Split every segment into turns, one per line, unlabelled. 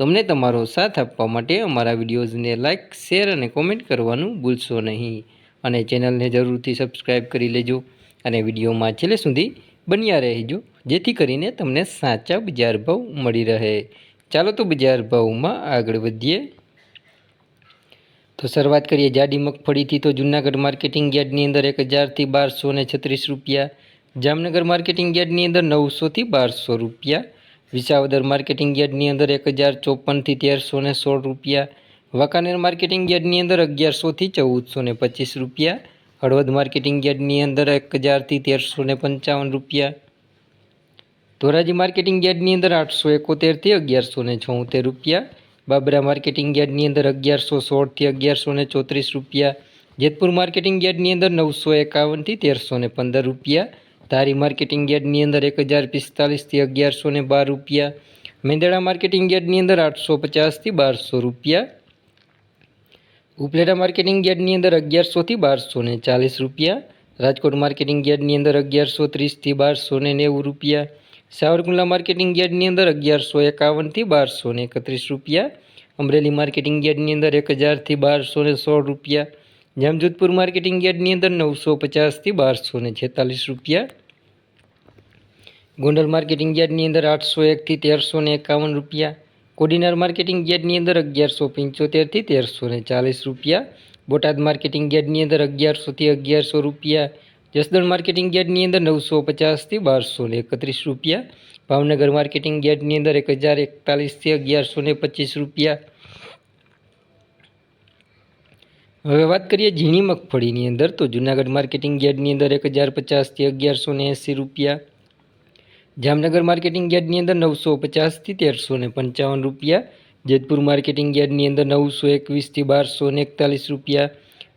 તો અમને તમારો સાથ આપવા માટે અમારા વિડીયોઝને લાઇક શેર અને કોમેન્ટ કરવાનું ભૂલશો નહીં. અને ચેનલને જરૂરથી સબસ્ક્રાઈબ કરી લેજો અને વિડીયોમાં છેલ્લે સુધી બન્યા રહેજો, જેથી કરીને તમને સાચા બજાર ભાવ મળી રહે. ચાલો તો બજાર ભાવમાં આગળ વધીએ. તો શરૂઆત કરીએ જાડી મગફળીથી. તો જૂનાગઢ માર્કેટિંગ યાર્ડની અંદર એક હજારથી બારસો છત્રીસ રૂપિયા, જામનગર માર્કેટિંગ યાર્ડની અંદર નવસોથી બારસો રૂપિયા વિસાવદર માર્કેટિંગ યાર્ડની અંદર એક હજાર ચોપનથી તેરસો ને સોળ રૂપિયા. વાંકાનેર માર્કેટિંગ યાર્ડની અંદર અગિયારસોથી ચૌદસો ને પચીસ રૂપિયા. હળવદ માર્કેટિંગ યાર્ડની અંદર એક હજારથી તેરસો ને પંચાવન રૂપિયા. ધોરાજી માર્કેટિંગ યાર્ડની અંદર આઠસો એકોતેરથી અગિયારસો ને છોતેર રૂપિયા. બાબરા માર્કેટિંગ યાર્ડની અંદર અગિયારસો સોળથી અગિયારસો ને ચોત્રીસ રૂપિયા. જેતપુર માર્કેટિંગ યાર્ડની અંદર નવસો એકાવનથી તેરસો ને પંદર રૂપિયા. ધારી માર્કેટિંગ યાર્ડની અંદર એક હજાર પિસ્તાલીસથી અગિયારસો ને બાર રૂપિયા, મેંદડા માર્કેટિંગ યાર્ડની અંદર આઠસો પચાસથી બારસો રૂપિયા, ઉપલેટા માર્કેટિંગ યાર્ડની અંદર અગિયારસોથી બારસો ને ચાલીસ રૂપિયા, રાજકોટ માર્કેટિંગ યાર્ડની અંદર અગિયારસો ત્રીસથી બારસો ને નેવું રૂપિયા, સાવરકુંડલા માર્કેટિંગ યાર્ડની અંદર અગિયારસો એકાવનથી બારસો ને એકત્રીસ રૂપિયા, અમરેલી માર્કેટિંગ યાર્ડની અંદર એક હજારથી બારસો ને સોળ રૂપિયા, જામજોધપુર માર્કેટિંગ યાર્ડની અંદર નવસો પચાસથી બારસો ને છેતાલીસ રૂપિયા ગોંડલ માર્કેટિંગ યાર્ડની અંદર આઠસો એકથી તેરસો ને એકાવન રૂપિયા. કોડીનાર માર્કેટિંગ યાર્ડની અંદર અગિયારસો પંચોતેરથી તેરસો ને ચાલીસ રૂપિયા. બોટાદ માર્કેટિંગ યાર્ડની અંદર અગિયારસોથી અગિયારસો રૂપિયા. જસદણ માર્કેટિંગ યાર્ડની અંદર નવસો પચાસથી બારસો ને એકત્રીસ રૂપિયા. ભાવનગર માર્કેટિંગ યાર્ડની અંદર એક હજાર એકતાલીસથી અગિયારસો ને પચીસ રૂપિયા. હવે વાત કરીએ ઝીણી મગફળીની અંદર, તો જૂનાગઢ માર્કેટિંગ યાર્ડની અંદર એક હજાર પચાસથી અગિયારસો ને એંસી રૂપિયા. જામનગર માર્કેટિંગ યાર્ડની અંદર નવસો પચાસથી તેરસો ને પંચાવન રૂપિયા, જેતપુર માર્કેટિંગ યાર્ડની અંદર નવસો એકવીસથી બારસો ને એકતાલીસ રૂપિયા,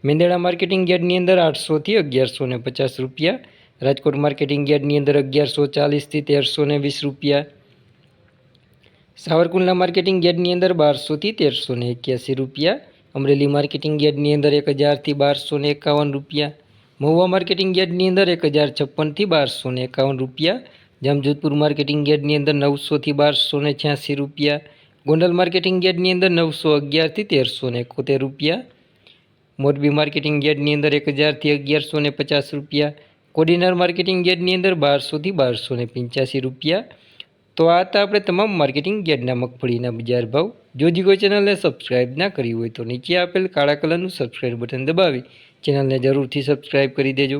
મેંદેડા માર્કેટિંગ યાર્ડની અંદર આઠસોથી અગિયારસો ને પચાસ રૂપિયા, રાજકોટ માર્કેટિંગ યાર્ડની અંદર અગિયારસો ચાલીસથી તેરસો ને વીસ રૂપિયા, સાવરકુંડલા માર્કેટિંગ યાર્ડની અંદર બારસોથી તેરસો ને એક્યાસી રૂપિયા, અમરેલી માર્કેટિંગ યાર્ડની અંદર એક હજારથી બારસો ને એકાવન રૂપિયા, મહુવા માર્કેટિંગ યાર્ડની અંદર એક હજાર છપ્પનથી બારસો ને એકાવન રૂપિયા જામજોધપુર માર્કેટિંગ યાર્ડની અંદર નવસોથી બારસો ને છ્યાસી રૂપિયા, ગોંડલ માર્કેટિંગ યાર્ડની અંદર નવસો અગિયારથી તેરસો ને એકોતેર રૂપિયા, મોરબી માર્કેટિંગ યાર્ડની અંદર એક હજારથી અગિયારસો ને પચાસ રૂપિયા, કોડીનાર માર્કેટિંગ યાર્ડની અંદર બારસોથી બારસો ને પંચ્યાસી રૂપિયા. તો આ હતા આપણે તમામ માર્કેટિંગ યાર્ડના મગફળીના બજાર ભાવ. જો કોઈ ચેનલને સબસ્ક્રાઇબ ના કરી હોય તો નીચે આપેલ કાળા કલરનું સબસ્ક્રાઇબ બટન દબાવી, ચેનલને જરૂરથી સબસ્ક્રાઇબ કરી દેજો.